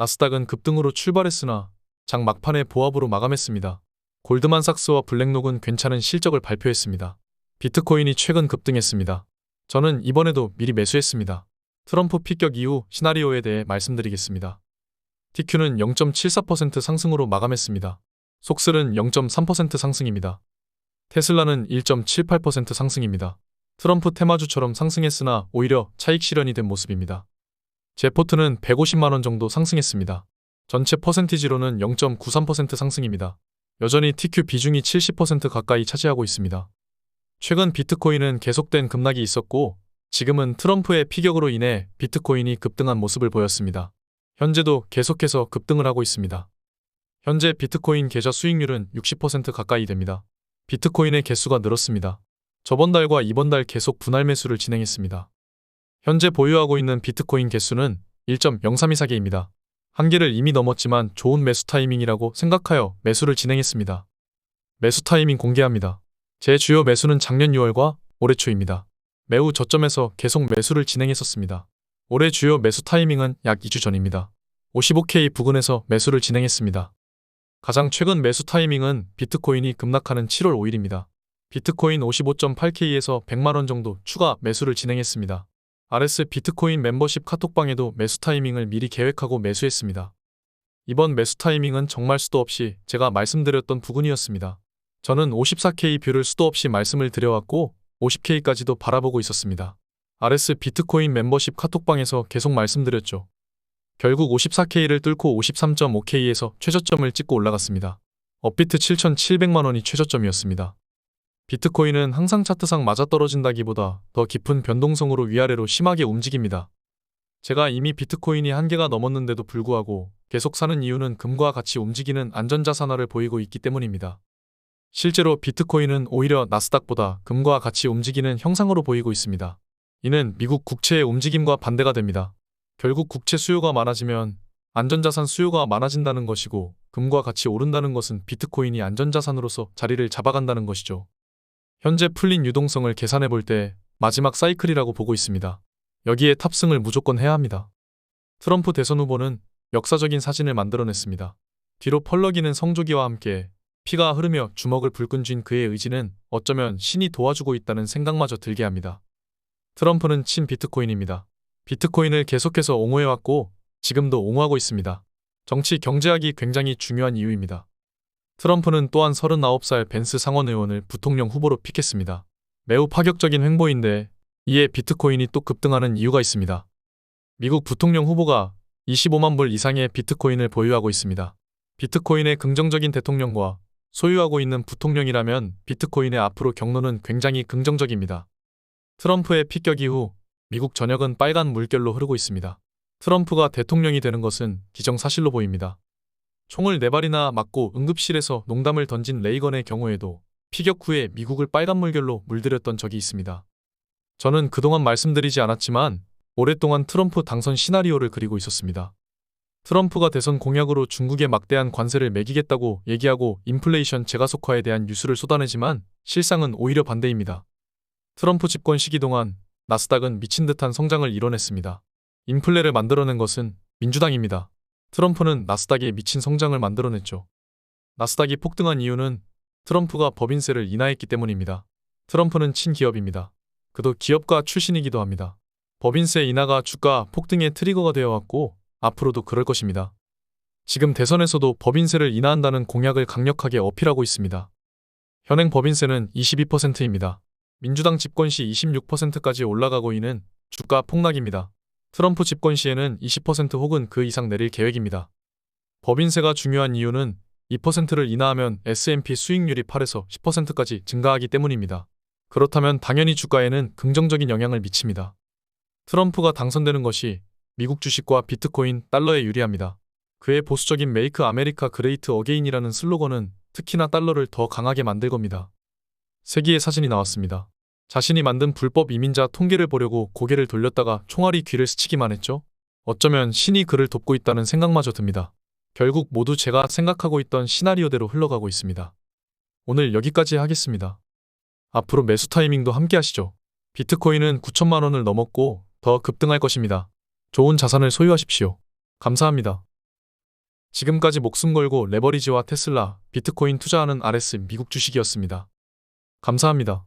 나스닥은 급등으로 출발했으나 장 막판에 보합으로 마감했습니다. 골드만삭스와 블랙록은 괜찮은 실적을 발표했습니다. 비트코인이 최근 급등했습니다. 저는 이번에도 미리 매수했습니다. 트럼프 피격 이후 시나리오에 대해 말씀드리겠습니다. TQ는 0.74% 상승으로 마감했습니다. 속슬은 0.3% 상승입니다. 테슬라는 1.78% 상승입니다. 트럼프 테마주처럼 상승했으나 오히려 차익 실현이 된 모습입니다. 제포트는 150만원 정도 상승했습니다. 전체 퍼센티지로는 0.93% 상승입니다. 여전히 TQ 비중이 70% 가까이 차지하고 있습니다. 최근 비트코인은 계속된 급락이 있었고 지금은 트럼프의 피격으로 인해 비트코인이 급등한 모습을 보였습니다. 현재도 계속해서 급등을 하고 있습니다. 현재 비트코인 계좌 수익률은 60% 가까이 됩니다. 비트코인의 개수가 늘었습니다. 저번 달과 이번 달 계속 분할 매수를 진행했습니다. 현재 보유하고 있는 비트코인 개수는 1.0324개입니다. 한계를 이미 넘었지만 좋은 매수 타이밍이라고 생각하여 매수를 진행했습니다. 매수 타이밍 공개합니다. 제 주요 매수는 작년 6월과 올해 초입니다. 매우 저점에서 계속 매수를 진행했었습니다. 올해 주요 매수 타이밍은 약 2주 전입니다. 55K 부근에서 매수를 진행했습니다. 가장 최근 매수 타이밍은 비트코인이 급락하는 7월 5일입니다. 비트코인 55.8K에서 100만원 정도 추가 매수를 진행했습니다. RS 비트코인 멤버십 카톡방에도 매수 타이밍을 미리 계획하고 매수했습니다. 이번 매수 타이밍은 정말 수도 없이 제가 말씀드렸던 부근이었습니다. 저는 54K 뷰를 수도 없이 말씀을 드려왔고 50K까지도 바라보고 있었습니다. RS 비트코인 멤버십 카톡방에서 계속 말씀드렸죠. 결국 54K를 뚫고 53.5K에서 최저점을 찍고 올라갔습니다. 업비트 7,700만원이 최저점이었습니다. 비트코인은 항상 차트상 맞아떨어진다기보다 더 깊은 변동성으로 위아래로 심하게 움직입니다. 제가 이미 비트코인이 한계가 넘었는데도 불구하고 계속 사는 이유는 금과 같이 움직이는 안전자산화를 보이고 있기 때문입니다. 실제로 비트코인은 오히려 나스닥보다 금과 같이 움직이는 형상으로 보이고 있습니다. 이는 미국 국채의 움직임과 반대가 됩니다. 결국 국채 수요가 많아지면 안전자산 수요가 많아진다는 것이고 금과 같이 오른다는 것은 비트코인이 안전자산으로서 자리를 잡아간다는 것이죠. 현재 풀린 유동성을 계산해 볼 때 마지막 사이클이라고 보고 있습니다. 여기에 탑승을 무조건 해야 합니다. 트럼프 대선 후보는 역사적인 사진을 만들어냈습니다. 뒤로 펄럭이는 성조기와 함께 피가 흐르며 주먹을 불끈 쥔 그의 의지는 어쩌면 신이 도와주고 있다는 생각마저 들게 합니다. 트럼프는 친 비트코인입니다. 비트코인을 계속해서 옹호해왔고 지금도 옹호하고 있습니다. 정치 경제학이 굉장히 중요한 이유입니다. 트럼프는 또한 39살 벤스 상원 의원을 부통령 후보로 픽했습니다. 매우 파격적인 횡보인데 이에 비트코인이 또 급등하는 이유가 있습니다. 미국 부통령 후보가 25만 불 이상의 비트코인을 보유하고 있습니다. 비트코인의 긍정적인 대통령과 소유하고 있는 부통령이라면 비트코인의 앞으로 경로는 굉장히 긍정적입니다. 트럼프의 피격 이후 미국 전역은 빨간 물결로 흐르고 있습니다. 트럼프가 대통령이 되는 것은 기정사실로 보입니다. 총을 네 발이나 맞고 응급실에서 농담을 던진 레이건의 경우에도 피격 후에 미국을 빨간 물결로 물들였던 적이 있습니다. 저는 그동안 말씀드리지 않았지만 오랫동안 트럼프 당선 시나리오를 그리고 있었습니다. 트럼프가 대선 공약으로 중국에 막대한 관세를 매기겠다고 얘기하고 인플레이션 재가속화에 대한 뉴스를 쏟아내지만 실상은 오히려 반대입니다. 트럼프 집권 시기 동안 나스닥은 미친 듯한 성장을 이뤄냈습니다. 인플레를 만들어낸 것은 민주당입니다. 트럼프는 나스닥에 미친 성장을 만들어냈죠. 나스닥이 폭등한 이유는 트럼프가 법인세를 인하했기 때문입니다. 트럼프는 친기업입니다. 그도 기업가 출신이기도 합니다. 법인세 인하가 주가 폭등의 트리거가 되어 왔고 앞으로도 그럴 것입니다. 지금 대선에서도 법인세를 인하한다는 공약을 강력하게 어필하고 있습니다. 현행 법인세는 22%입니다. 민주당 집권 시 26%까지 올라가고 있는 주가 폭락입니다. 트럼프 집권 시에는 20% 혹은 그 이상 내릴 계획입니다. 법인세가 중요한 이유는 2%를 인하하면 S&P 수익률이 8에서 10%까지 증가하기 때문입니다. 그렇다면 당연히 주가에는 긍정적인 영향을 미칩니다. 트럼프가 당선되는 것이 미국 주식과 비트코인, 달러에 유리합니다. 그의 보수적인 메이크 아메리카 그레이트 어게인이라는 슬로건은 특히나 달러를 더 강하게 만들 겁니다. 세기의 사진이 나왔습니다. 자신이 만든 불법 이민자 통계를 보려고 고개를 돌렸다가 총알이 귀를 스치기만 했죠. 어쩌면 신이 그를 돕고 있다는 생각마저 듭니다. 결국 모두 제가 생각하고 있던 시나리오대로 흘러가고 있습니다. 오늘 여기까지 하겠습니다. 앞으로 매수 타이밍도 함께 하시죠. 비트코인은 9천만 원을 넘었고 더 급등할 것입니다. 좋은 자산을 소유하십시오. 감사합니다. 지금까지 목숨 걸고 레버리지와 테슬라, 비트코인 투자하는 RS 미국 주식이었습니다. 감사합니다.